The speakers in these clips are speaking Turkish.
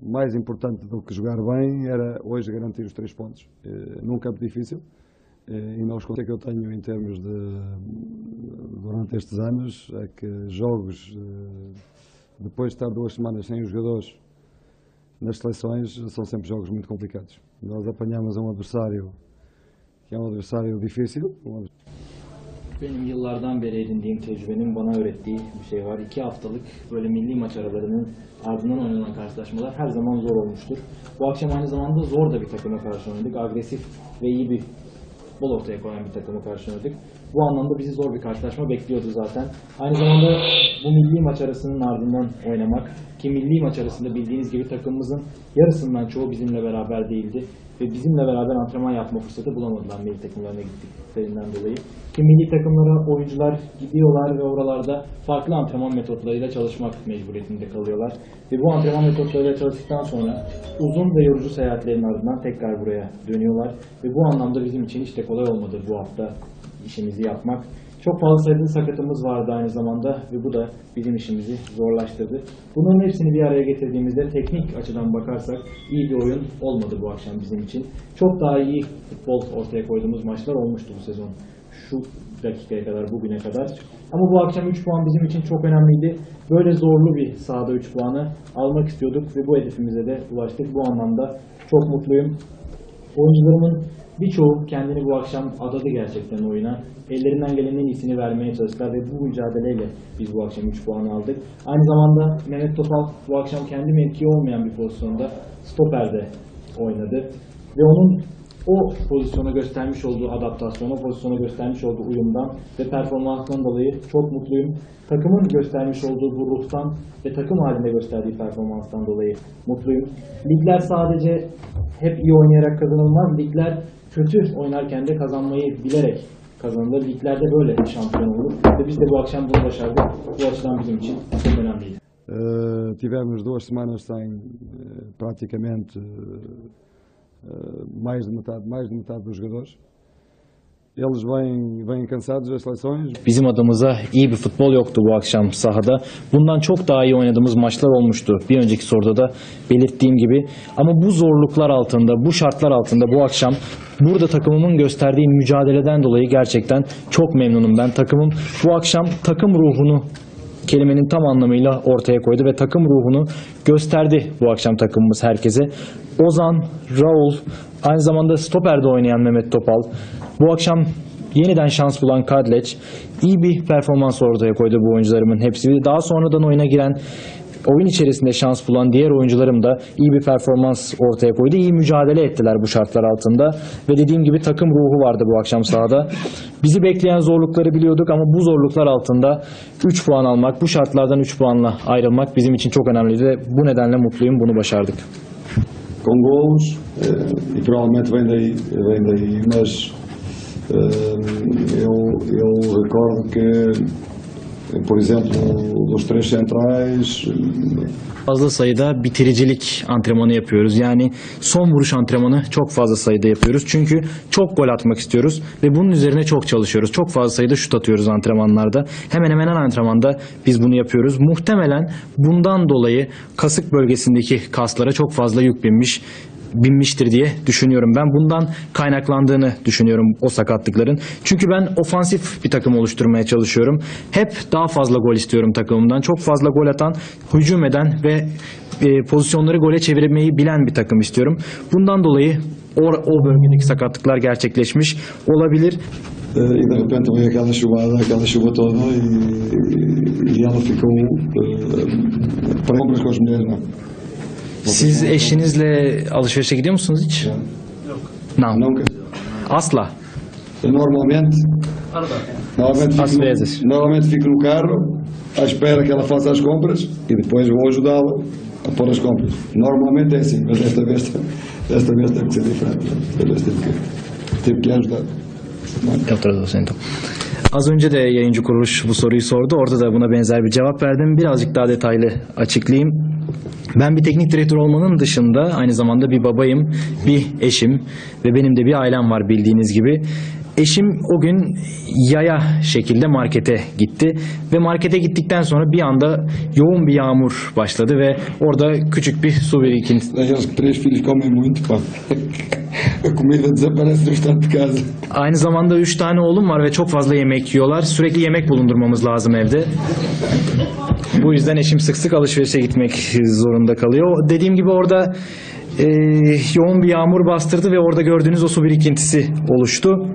Mais importante do que jogar bem era hoje garantir os três pontos eh, num campo difícil. Eh, E nós o que eu tenho em termos de durante estes anos é que jogos eh, depois de estar duas semanas sem os jogadores nas seleções são sempre jogos muito complicados. Nós apanhamos um adversário que é um adversário difícil, um Benim yıllardan beri edindiğim tecrübenin bana öğrettiği bir şey var. İki haftalık böyle milli maç aralarının ardından oynanan karşılaşmalar her zaman zor olmuştur. Bu akşam aynı zamanda zor da bir takıma karşı oynadık. Agresif ve iyi bir futbol ortaya koyan bir takıma karşı oynadık. Bu anlamda bizi zor bir karşılaşma bekliyordu zaten. Aynı zamanda bu milli maç arasının ardından oynamak ki milli maç arasında bildiğiniz gibi takımımızın yarısından çoğu bizimle beraber değildi ve bizimle beraber antrenman yapma fırsatı bulamadılar milli takımlarına gittiklerinden dolayı. Ki milli takımlara oyuncular gidiyorlar ve oralarda farklı antrenman metotlarıyla çalışmak mecburiyetinde kalıyorlar. Ve bu antrenman metotlarıyla çalıştıktan sonra uzun ve yorucu seyahatlerin ardından tekrar buraya dönüyorlar. Ve bu anlamda bizim için hiç de kolay olmadı bu hafta işimizi yapmak. Çok fazla sayıda sakatımız vardı aynı zamanda ve bu da bizim işimizi zorlaştırdı. Bunların hepsini bir araya getirdiğimizde teknik açıdan bakarsak iyi bir oyun olmadı bu akşam bizim için. Çok daha iyi futbol ortaya koyduğumuz maçlar olmuştu bu sezon. Şu dakikaya kadar, bugüne kadar. Ama bu akşam 3 puan bizim için çok önemliydi. Böyle zorlu bir sahada 3 puanı almak istiyorduk ve bu hedefimize de ulaştık. Bu anlamda çok mutluyum. Oyuncularımın birçoğu kendini bu akşam adadı gerçekten oyuna. Ellerinden gelenin en iyisini vermeye çalıştılar ve bu mücadeleyle biz bu akşam 3 puan aldık. Aynı zamanda Mehmet Topal bu akşam kendi mevkii olmayan bir pozisyonda stoperde oynadı. Ve onun o pozisyona göstermiş olduğu adaptasyon, o pozisyona göstermiş olduğu uyumdan ve performansından dolayı çok mutluyum. Takımın göstermiş olduğu bu ruhtan ve takım halinde gösterdiği performanstan dolayı mutluyum. Ligler sadece hep iyi oynayarak kazanılmaz. Ligler kötü oynarken de kazanmayı bilerek kazanılır. Liglerde böyle şampiyon olur. Ve biz de bu akşam bunu başardık. Bu açıdan bizim için çok önemliydi. Eh, tivemos duas semanas sem eh, praticamente eh, mais de metade, mais de metade dos jogadores. Eles vêm, vêm cansados das seleções, Bizim adımıza iyi bir futbol yoktu bu akşam sahada. Bundan çok daha iyi oynadığımız maçlar olmuştu. Bir önceki soruda da belirttiğim gibi. Ama bu zorluklar altında, bu şartlar altında bu akşam burada takımımın gösterdiği mücadeleden dolayı gerçekten çok memnunum ben. Takımım bu akşam takım ruhunu kelimenin tam anlamıyla ortaya koydu ve takım ruhunu gösterdi bu akşam takımımız herkese. Ozan, Raul, aynı zamanda stoperde oynayan Mehmet Topal, bu akşam yeniden şans bulan Kadleç iyi bir performans ortaya koydu bu oyuncularımın hepsi. Daha sonradan oyuna giren oyun içerisinde şans bulan diğer oyuncularım da iyi bir performans ortaya koydu. İyi mücadele ettiler bu şartlar altında. Ve dediğim gibi takım ruhu vardı bu akşam sahada. Bizi bekleyen zorlukları biliyorduk ama bu zorluklar altında 3 puan almak, bu şartlardan 3 puanla ayrılmak bizim için çok önemliydi ve bu nedenle mutluyum bunu başardık. com golos, eh, e provavelmente vem daí, vem daí mas eu, eu recordo que, por exemplo, dos três centrais, Fazla sayıda bitiricilik antrenmanı yapıyoruz. Yani son vuruş antrenmanı çok fazla sayıda yapıyoruz. Çünkü çok gol atmak istiyoruz ve bunun üzerine çok çalışıyoruz. Çok fazla sayıda şut atıyoruz antrenmanlarda. Hemen hemen her antrenmanda biz bunu yapıyoruz. Muhtemelen bundan dolayı kasık bölgesindeki kaslara çok fazla yük binmiş binmiştir diye düşünüyorum. Ben bundan kaynaklandığını düşünüyorum o sakatlıkların. Çünkü ben ofansif bir takım oluşturmaya çalışıyorum. Hep daha fazla gol istiyorum takımımdan. Çok fazla gol atan, hücum eden ve e, pozisyonları gole çevirmeyi bilen bir takım istiyorum. Bundan dolayı o, o bölgedeki sakatlıklar gerçekleşmiş olabilir. e de repente veio aquela chuvada, aquela chuva toda e, e ela ficou eh, para compras com. Siz eşinizle alışverişe gidiyor musunuz hiç? Yok. Nunca. Asla. Normalmente, normalmente, Às fico vezes. no, normalmente fico no carro à espera que ela faça as compras e depois vou ajudá-la a pôr as compras. Normalmente é assim, mas desta vez, desta vez teve que ser diferente. Desta vez tive que, tive que lhe ajudar. Yaptırdı seni Az önce de yayıncı kuruluş bu soruyu sordu. Orada da buna benzer bir cevap verdim. Birazcık daha detaylı açıklayayım. Ben bir teknik direktör olmanın dışında aynı zamanda bir babayım, bir eşim ve benim de bir ailem var bildiğiniz gibi. Eşim o gün yaya şekilde markete gitti ve markete gittikten sonra bir anda yoğun bir yağmur başladı ve orada küçük bir su birikintisi. Aynı zamanda üç tane oğlum var ve çok fazla yemek yiyorlar. Sürekli yemek bulundurmamız lazım evde. Bu yüzden eşim sık sık alışverişe gitmek zorunda kalıyor. Dediğim gibi orada e, yoğun bir yağmur bastırdı ve orada gördüğünüz o su birikintisi oluştu.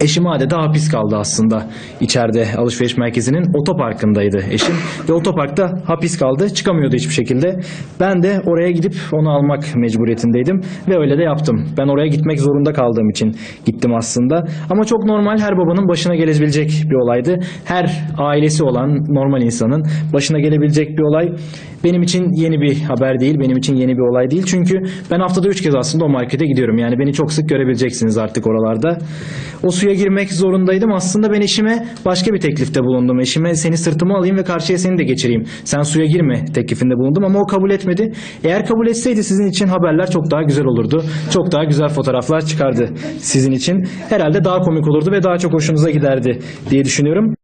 Eşim adeta hapis kaldı aslında içeride alışveriş merkezinin otoparkındaydı eşim ve otoparkta hapis kaldı çıkamıyordu hiçbir şekilde. Ben de oraya gidip onu almak mecburiyetindeydim ve öyle de yaptım. Ben oraya gitmek zorunda kaldığım için gittim aslında ama çok normal her babanın başına gelebilecek bir olaydı. Her ailesi olan normal insanın başına gelebilecek bir olay. Benim için yeni bir haber değil, benim için yeni bir olay değil. Çünkü ben haftada üç kez aslında o markete gidiyorum. Yani beni çok sık görebileceksiniz artık oralarda. O suya girmek zorundaydım. Aslında ben eşime başka bir teklifte bulundum. Eşime seni sırtıma alayım ve karşıya seni de geçireyim. Sen suya girme teklifinde bulundum ama o kabul etmedi. Eğer kabul etseydi sizin için haberler çok daha güzel olurdu. Çok daha güzel fotoğraflar çıkardı sizin için. Herhalde daha komik olurdu ve daha çok hoşunuza giderdi diye düşünüyorum.